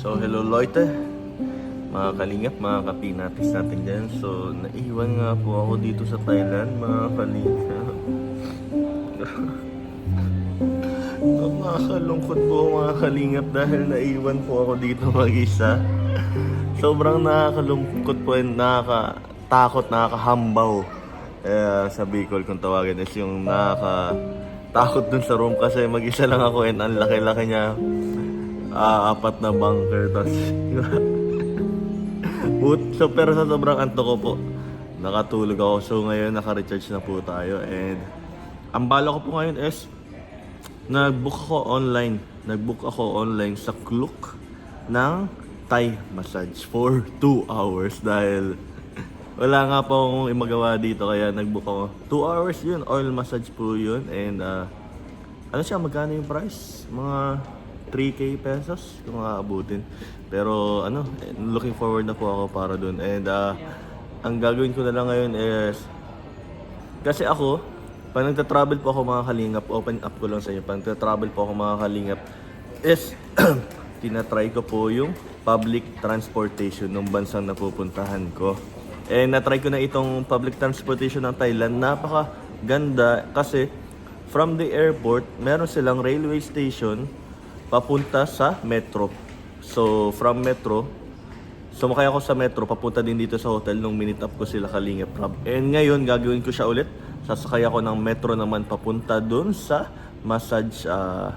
So, hello Leute, mga kalingap, mga kapinatis natin dyan. So, naiwan nga po ako dito sa Thailand, mga kalingap. Nakakalungkot po mga kalingap dahil naiwan po ako dito mag-isa. Sobrang nakakalungkot po and nakakatakot, nakakahambaw. Eh, sa Bicol kung tawagin is yung nakakatakot dun sa room kasi mag-isa lang ako and ang laki-laki niya. Ah, apat na bunker. Tapos, But, so, pero sa sobrang anto ko po, nakatulog ako. So ngayon, naka-recharge na po tayo. And ang bala ko po ngayon is, nag-book ako online. Nag-book ako online sa Klook ng Thai massage for 2 hours dahil wala nga po akong imagawa dito kaya nag-book ako. 2 hours yun, oil massage po yun. And uh, ano siya, magkano yung price? Mga 3k pesos kung aabutin. Pero ano, looking forward na po ako para dun. And uh, ang gagawin ko na lang ngayon is kasi ako, pag nagta-travel po ako mga kalingap, open up ko lang sa inyo, pag nagta-travel po ako mga kalingap, is tinatry ko po yung public transportation ng bansang napupuntahan ko. Eh, natry ko na itong public transportation ng Thailand. Napaka ganda kasi from the airport, meron silang railway station papunta sa metro. So, from metro, Sumakay ako sa metro, papunta din dito sa hotel nung minute up ko sila Kalingap Rob. And ngayon, gagawin ko siya ulit. Sasakay ako ng metro naman papunta dun sa massage ah,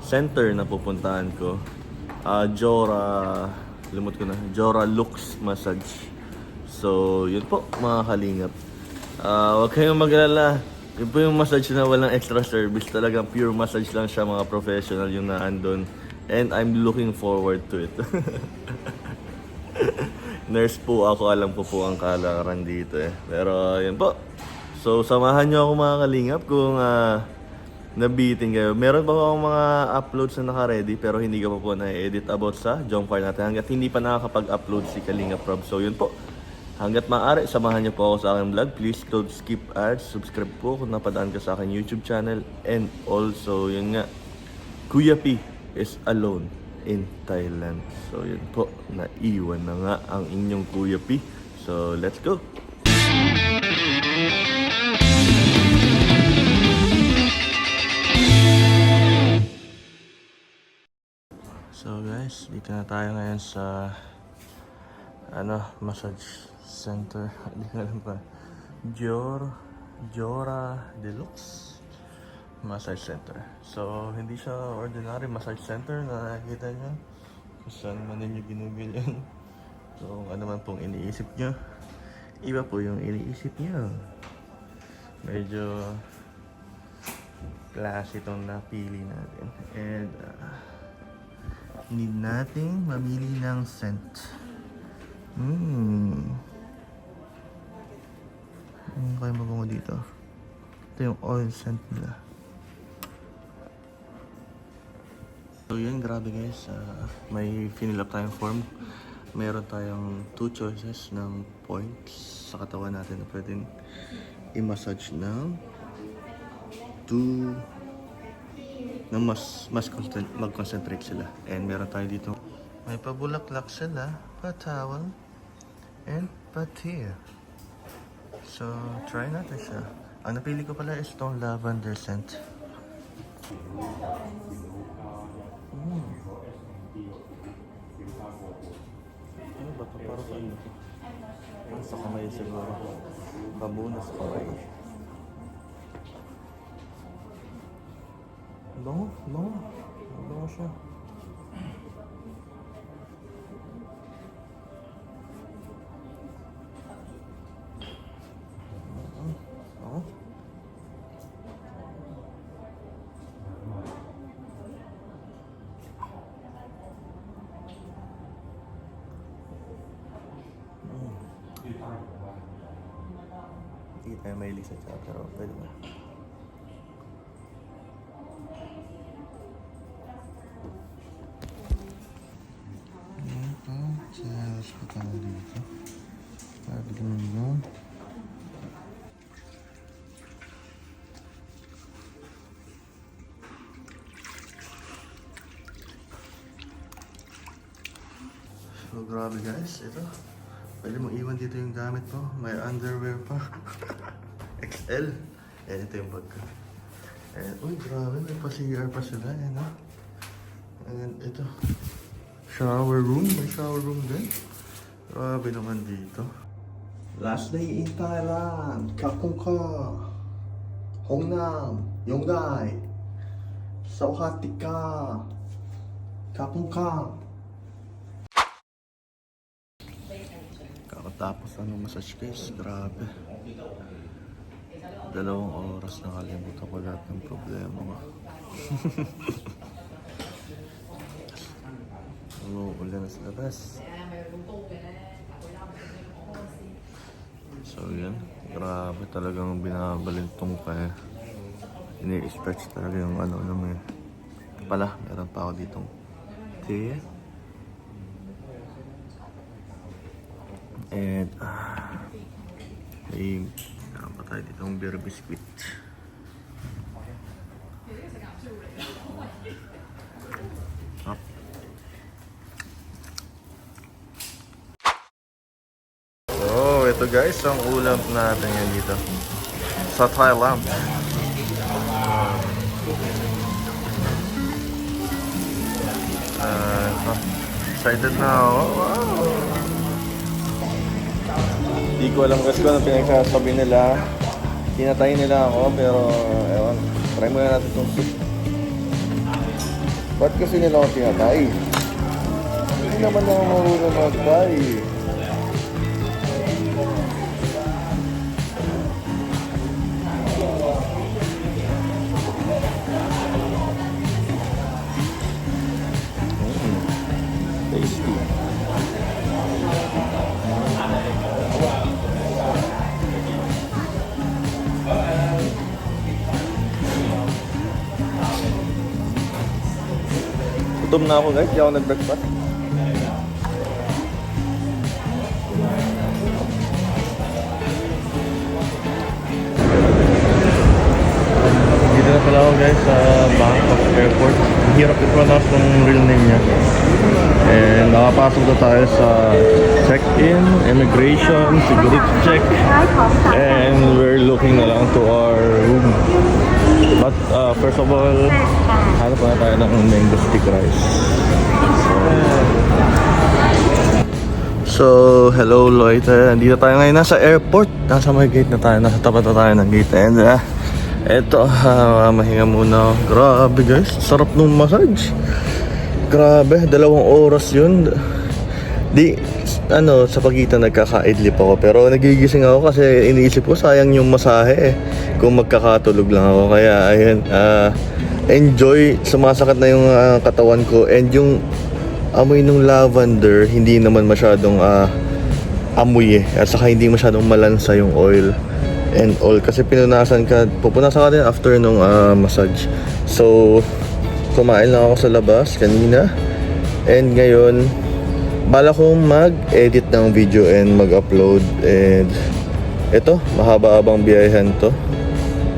center na pupuntahan ko. Ah, Jora, limot ko na, Jora Lux Massage. So, yun po mga Kalingap. Ah, huwag kayong maglala. Yun po yung massage na walang extra service. Talagang pure massage lang siya mga professional yung naandun. And I'm looking forward to it. Nurse po ako, alam ko po ang kalakaran dito eh. Pero yun po. So samahan nyo ako mga kalingap kung uh, nabitin kayo. Meron pa akong mga uploads na naka-ready pero hindi ko pa po na-edit about sa Jomcar natin hanggat hindi pa nakakapag-upload si Kalingap Rob. So yun po. Hanggat maaari, samahan niyo po ako sa aking vlog. Please don't skip ads. Subscribe po kung napadaan ka sa aking YouTube channel. And also, yun nga, Kuya P is alone in Thailand. So yun po, naiwan na nga ang inyong Kuya P. So let's go! So guys, dito na tayo ngayon sa ano, massage center. Hindi ko alam pa. Jor, Jora Deluxe Massage Center. So, hindi siya ordinary massage center na nakikita nyo. Kung saan man ninyo ginugol yan. So, ano man pong iniisip nyo, iba po yung iniisip nyo. Medyo klase itong napili natin. And, uh, need nating mamili ng scent. Hmm. Ano kayo mabango dito? Ito yung oil scent nila. So yun, grabe guys. Ah, may fill up tayong form. Meron tayong two choices ng points sa katawan natin na pwedeng i-massage ng two na mas mas concent- mag-concentrate sila. And meron tayo dito may pabulaklak sila, patawal, and patir. So, try natin siya. Ang napili ko pala is itong lavender scent. Mm. Ano ba ito? Parang ano? Ah, Sa kamay siguro. Pabuna sa kamay. Ang Bango, ang bango. Ang bango siya. Tayo mahilig sa chat, pero pwede na. Ito, sa hospital dito. Paglingon. So, grabe guys. Ito. Pwede mo iwan dito yung gamit mo. May underwear pa. XL. Ayan, ito yung bag ko. And, uy, grabe. May pa-CR pa sila. Ayan, ha? And, ito. Shower room. May shower room din. Grabe naman dito. Last day in Thailand. Kakungka. Hongnam. Yonggai. Sauhatika. Kapungka. Kakatapos ng massage guys, grabe. Dalawang oras nakalimutan ko lahat ng problema ko. Umuulan na sa labas. So yan, grabe talagang binabalintong ka eh. Ini-stretch talaga yung ano na may... Ito pala, meron pa ako ditong tea. And, ah, may, meron pa tayo dito beer biscuit. Up. Oh, ito guys, ang ulam natin yan dito. Sa Thailand. Ah, ito. excited na ako. Wow! Hindi ko alam kasi kung ano pinagsasabi nila. Tinatay nila ako, pero ewan. Try muna natin itong soup. Ba't kasi nila ako tinatay? Hindi naman ako marunong magtay. Mm, tasty. Gutom na ako guys, di ako nag-breakfast. Dito na pala ako guys sa Bangkok Airport. Hirap i-pronounce ng real name niya. And nakapasok na tayo sa check-in, immigration, security check. And we're looking na lang to our room. But uh, first of all, hanap na tayo ng mango stick rice. So, hello Loite. Nandito tayo ngayon nasa airport. Nasa may gate na tayo. Nasa tapat na tayo ng gate. And uh, eto, uh, mahinga muna. Grabe guys, sarap nung massage. Grabe, dalawang oras yun. Di, ano, sa pagitan nagkaka-idlip ako. Pero nagigising ako kasi iniisip ko sayang yung masahe eh. Kung magkakatulog lang ako. Kaya, ayun, ah, enjoy. Sumasakat na yung ah, katawan ko. And yung amoy ng lavender, hindi naman masyadong ah, amoy eh. At saka hindi masyadong malansa yung oil and all. Kasi pinunasan ka, pupunasan ka din after nung ah, massage. So, kumain lang ako sa labas kanina. And ngayon, bala kong mag-edit ng video and mag-upload. And ito, mahaba-abang biyahan to.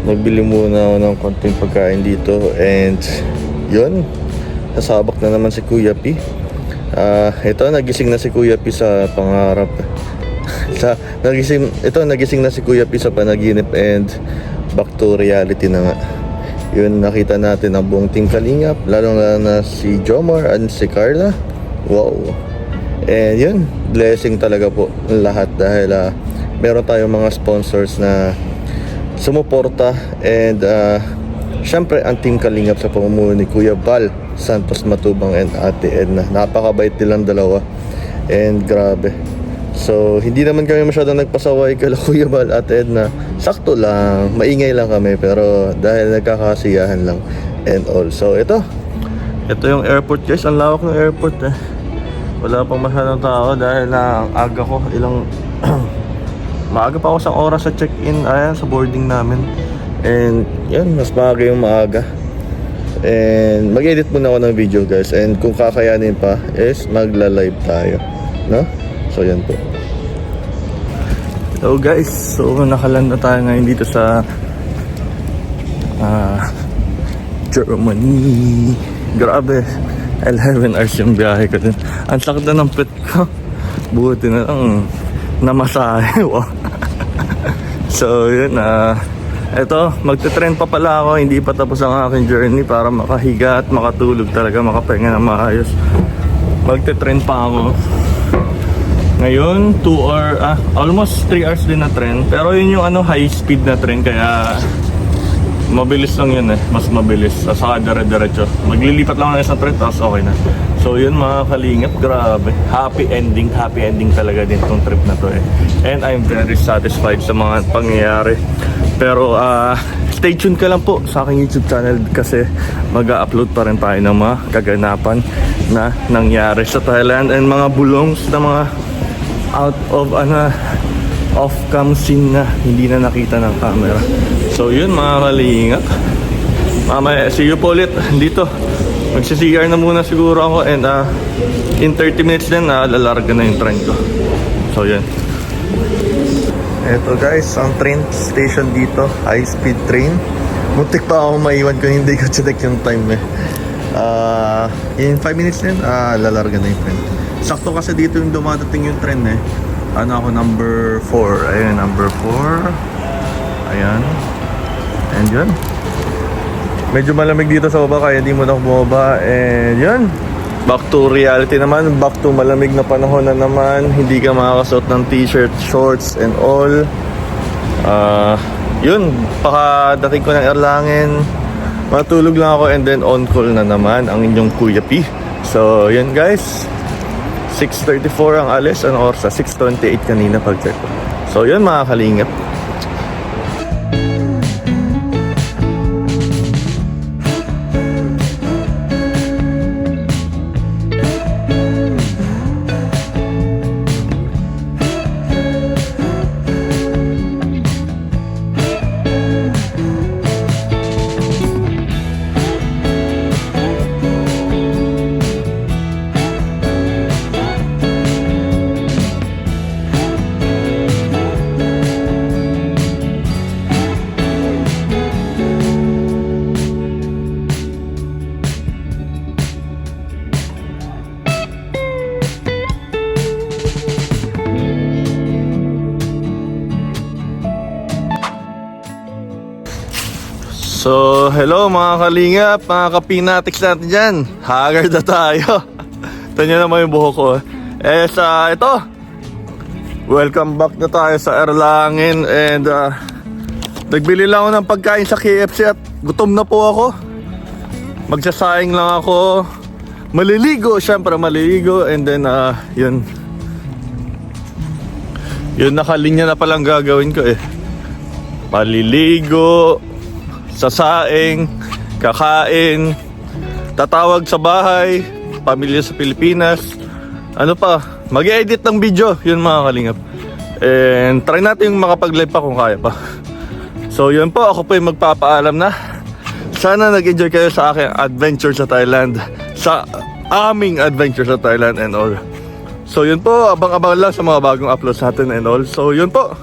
Magbili muna ako ng konting pagkain dito. And yun, nasabak na naman si Kuya P. Ah, ito, nagising na si Kuya P sa pangarap. sa nagising ito nagising na si Kuya P sa panaginip and back to reality na nga. Yun nakita natin ang buong team Kalingap, lalo na si Jomar and si Carla. Wow. And yun, blessing talaga po lahat dahil ah, meron tayong mga sponsors na sumuporta and uh, syempre ang team Kalingap sa pamumuno ni Kuya Val Santos Matubang and Ate Edna. Napakabait nilang dalawa and grabe. So, hindi naman kami masyadong nagpasaway kala Kuya Val at Edna. Sakto lang, maingay lang kami pero dahil nagkakasiyahan lang and all. So, ito. Ito yung airport guys. Ang lawak ng airport eh. Wala pang masyadong tao dahil na aga ko ilang maaga pa ako sa oras sa check-in ayan sa boarding namin. And yan, mas maaga yung maaga. And mag-edit muna ako ng video guys. And kung kakayanin pa is magla-live tayo. No? So yan po. Hello guys. So nakaland na tayo ngayon dito sa ah, Germany. Grabe. 11 hours yung biyahe ko din. Ang sakit na ng pet ko. Buti na lang namasahe. Wow. so, yun. ah eto, magte-trend pa pala ako. Hindi pa tapos ang aking journey para makahiga at makatulog talaga, makapahinga na maayos. Magte-trend pa ako. Ngayon, 2 hour, ah, almost 3 hours din na trend. Pero yun yung ano, high speed na trend, kaya mabilis lang yun eh. Mas mabilis. Sa saka dire-diretso. Maglilipat lang ng isang trend, tapos okay na. So yun mga kalingap, grabe. Happy ending, happy ending talaga din tong trip na to eh. And I'm very satisfied sa mga pangyayari. Pero ah, stay tuned ka lang po sa aking YouTube channel kasi mag-upload pa rin tayo ng mga kaganapan na nangyari sa Thailand and mga bulongs na mga out of ano off cam scene na hindi na nakita ng camera. So yun mga kalingap. Mamaya, see you po ulit dito. Magsi-CR na muna siguro ako and uh, in 30 minutes din na lalarga na yung train ko. So yun. Eto guys, ang train station dito, high speed train. Muntik pa ako maiwan kung hindi ko check yung time eh. Ah, in 5 minutes din, ah, lalarga na yung train. Sakto kasi dito yung dumadating yung train eh. Ano ako, number 4. Ayun, number 4. Ayan. And yun. Medyo malamig dito sa baba kaya hindi mo na ako. And yun. Back to reality naman. Back to malamig na panahon na naman. Hindi ka makakasuot ng t-shirt, shorts, and all. Ah, yun. Pakadating ko ng Erlangen. Matulog lang ako and then on call na naman ang inyong Kuya P. So, yun guys. 6.34 ang alis. Ano oras? 6.28 kanina pag-check ko. So, yun mga kalingap. Hello mga kalingap, mga kapinatics natin dyan. Haggard na tayo. Ito nyo naman yung buhok ko. Eh, sa ito, welcome back na tayo sa Erlangen and uh, nagbili lang ako ng pagkain sa KFC at gutom na po ako. Magsasayang lang ako. Maliligo, syempre maliligo and then uh, yun. Yun nakalinya na palang gagawin ko eh. Maliligo, sasaing, kakain, tatawag sa bahay, pamilya sa Pilipinas, ano pa, mag-edit ng video, yun mga kalingap. And try natin yung makapag-live pa kung kaya pa. So yun po, ako po yung magpapaalam na. Sana nag-enjoy kayo sa aking adventure sa Thailand, sa aming adventure sa Thailand and all. So yun po, abang-abang lang sa mga bagong uploads natin and all. So yun po,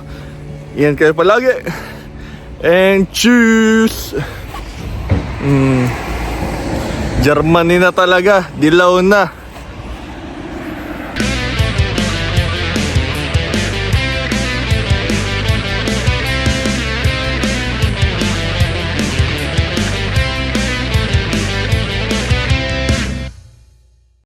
iyan kayo palagi. And choose! Mm. Germany na talaga, dilaw na.